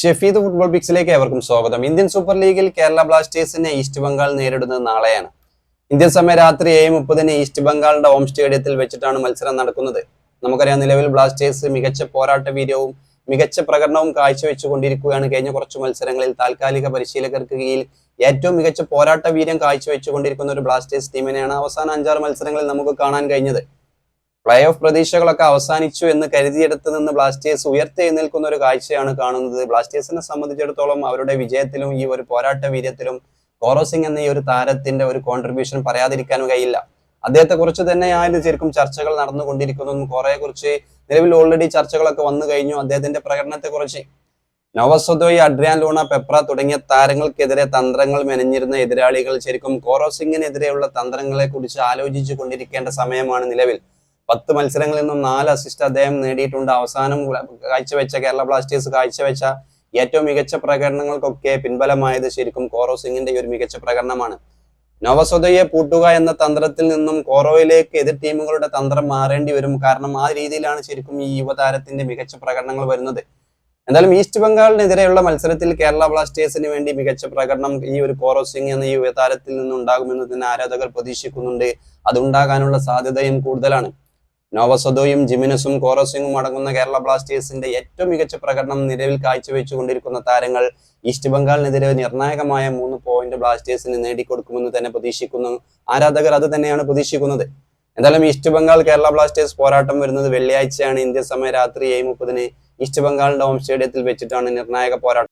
Shefeed football പിക്സിലേക്ക് ഏവർക്കും സ്വാഗതം. Indian super ലീഗിൽ കേരള ബ്ലാസ്റ്റേഴ്സിനെ ഈസ്റ്റ് ബംഗാൾ നേരിടുന്നത് നാളെയാണ്. ഇന്ത്യൻ സമയം രാത്രി ഏഴ് മുപ്പതിന് ഈസ്റ്റ് ബംഗാളിന്റെ ഹോം സ്റ്റേഡിയത്തിൽ വെച്ചിട്ടാണ് മത്സരം നടക്കുന്നത്. നമുക്കറിയാം നിലവിൽ ബ്ലാസ്റ്റേഴ്സ് മികച്ച പോരാട്ട വീര്യവും മികച്ച പ്രകടനവും കാഴ്ചവെച്ചുകൊണ്ടിരിക്കുകയാണ്. കഴിഞ്ഞ കുറച്ച് മത്സരങ്ങളിൽ താൽക്കാലിക പരിശീലകർക്ക് കീഴിൽ ഏറ്റവും മികച്ച പോരാട്ട വീര്യം കാഴ്ചവെച്ചുകൊണ്ടിരിക്കുന്ന ഒരു ബ്ലാസ്റ്റേഴ്സ് ടീമിനെയാണ് അവസാന അഞ്ചാറ് മത്സരങ്ങളിൽ നമുക്ക് കാണാൻ കഴിഞ്ഞത്. പ്ലേ ഓഫ് പ്രതീക്ഷകളൊക്കെ അവസാനിച്ചു എന്ന് കരുതിയെടുത്ത് നിന്ന് ബ്ലാസ്റ്റേഴ്സ് ഉയർത്തെഴുന്നേൽക്കുന്ന ഒരു കാഴ്ചയാണ് കാണുന്നത്. ബ്ലാസ്റ്റേഴ്സിനെ സംബന്ധിച്ചിടത്തോളം അവരുടെ വിജയത്തിലും ഈ ഒരു പോരാട്ട വീര്യത്തിലും കോറോസിംഗ് എന്ന ഈ ഒരു താരത്തിന്റെ ഒരു കോൺട്രിബ്യൂഷൻ പറയാതിരിക്കാനും കഴിയില്ല. അദ്ദേഹത്തെ കുറിച്ച് തന്നെയായിരുന്നു ശരിക്കും ചർച്ചകൾ നടന്നുകൊണ്ടിരിക്കുന്നതും. കുറെ കുറിച്ച് നിലവിൽ ഓൾറെഡി ചർച്ചകളൊക്കെ വന്നു കഴിഞ്ഞു. അദ്ദേഹത്തിന്റെ പ്രകടനത്തെ കുറിച്ച് നവസൊദോയി അഡ്രിയാൻ ലൂണ പെപ്ര തുടങ്ങിയ താരങ്ങൾക്കെതിരെ തന്ത്രങ്ങൾ മെനഞ്ഞിരുന്ന എതിരാളികൾ ശരിക്കും കോറോസിംഗിനെതിരെയുള്ള തന്ത്രങ്ങളെ കുറിച്ച് ആലോചിച്ചു കൊണ്ടിരിക്കേണ്ട സമയമാണ് നിലവിൽ. പത്ത് മത്സരങ്ങളിൽ നിന്നും നാല് അസിസ്റ്റ് അദ്ദേഹം നേടിയിട്ടുണ്ട്. അവസാനം കാഴ്ചവെച്ച കേരള ബ്ലാസ്റ്റേഴ്സ് കാഴ്ചവെച്ച ഏറ്റവും മികച്ച പ്രകടനങ്ങൾക്കൊക്കെ പിൻബലമായത് ശരിക്കും കോറോ സിംഗിന്റെ ഒരു മികച്ച പ്രകടനമാണ്. നവസ്വതയെ പൂട്ടുക എന്ന തന്ത്രത്തിൽ നിന്നും കോറോയിലേക്ക് എതിർ ടീമുകളുടെ തന്ത്രം മാറേണ്ടി വരും. കാരണം ആ രീതിയിലാണ് ശരിക്കും ഈ യുവതാരത്തിന്റെ മികച്ച പ്രകടനങ്ങൾ വരുന്നത്. എന്തായാലും ഈസ്റ്റ് ബംഗാളിനെതിരെയുള്ള മത്സരത്തിൽ കേരള ബ്ലാസ്റ്റേഴ്സിന് വേണ്ടി മികച്ച പ്രകടനം ഈ ഒരു കോറോ സിംഗ് എന്ന യുവതാരത്തിൽ നിന്നുണ്ടാകുമെന്ന് തന്നെ ആരാധകർ പ്രതീക്ഷിക്കുന്നുണ്ട്. അതുണ്ടാകാനുള്ള സാധ്യതയും കൂടുതലാണ്. നോവസദോയും ജിമിനസും കോറസിങ്ങും അടങ്ങുന്ന കേരള ബ്ലാസ്റ്റേഴ്സിന്റെ ഏറ്റവും മികച്ച പ്രകടനം നിലവിൽ കാഴ്ചവെച്ചുകൊണ്ടിരിക്കുന്ന താരങ്ങൾ ഈസ്റ്റ് ബംഗാളിനെതിരെ നിർണായകമായ മൂന്ന് പോയിന്റ് ബ്ലാസ്റ്റേഴ്സിന് നേടിക്കൊടുക്കുമെന്ന് തന്നെ പ്രതീക്ഷിക്കുന്നു. ആരാധകർ അത് തന്നെയാണ് പ്രതീക്ഷിക്കുന്നത്. എന്തായാലും ഈസ്റ്റ് ബംഗാൾ കേരള ബ്ലാസ്റ്റേഴ്സ് പോരാട്ടം വരുന്നത് വെള്ളിയാഴ്ചയാണ്. ഇന്ത്യൻ സമയം രാത്രി ഏഴ് മുപ്പതിന് ഈസ്റ്റ് ബംഗാളിന്റെ ഹോം സ്റ്റേഡിയത്തിൽ വെച്ചിട്ടാണ് നിർണായക പോരാട്ടം.